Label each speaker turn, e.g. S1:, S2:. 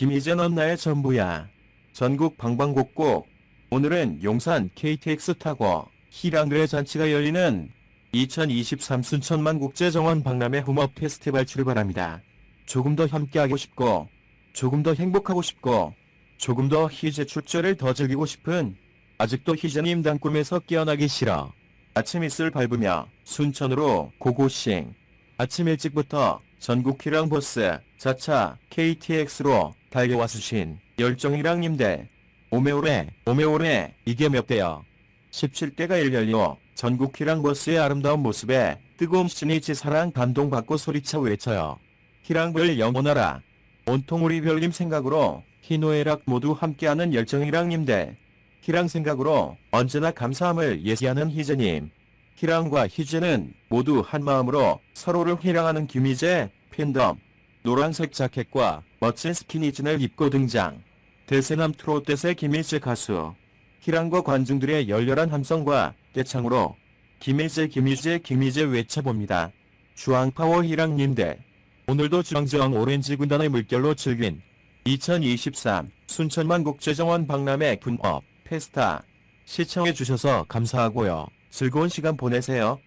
S1: 김희재 넌 나의 전부야. 전국 방방곡곡. 오늘은 용산 KTX 타고 희랑그의 잔치가 열리는 2023 순천만 국제정원 박람회 홈업 페스티벌 출발합니다. 조금 더 함께하고 싶고, 조금 더 행복하고 싶고, 조금 더 희재 출전을 더 즐기고 싶은 아직도 희재님 단꿈에서 깨어나기 싫어. 아침 이슬 밟으며 순천으로 고고싱. 아침 일찍부터 전국 희랑 버스, 자차, KTX로 달려와 주신 열정희랑님들. 오메오레, 오메오레, 이게 몇 대요? 17대가 일렬로 전국 희랑 버스의 아름다운 모습에 뜨거운 신이치 사랑 감동받고 소리쳐 외쳐요. 희랑별 영원하라. 온통 우리 별님 생각으로 희노애락 모두 함께하는 열정희랑님들. 희랑 생각으로 언제나 감사함을 예시하는 희재님. 희랑과 희재는 모두 한 마음으로 서로를 희랑하는 김희재 팬덤. 노란색 자켓과 멋진 스키니진을 입고 등장. 대세남 트롯대세 김희재 가수. 희랑과 관중들의 열렬한 함성과 떼창으로 김희재 김희재 김희재 외쳐봅니다. 주황파워 희랑님들. 오늘도 주황주황 오렌지 군단의 물결로 즐긴 2023 순천만 국제정원 박람회 분업 페스타 시청해주셔서 감사하고요. 즐거운 시간 보내세요.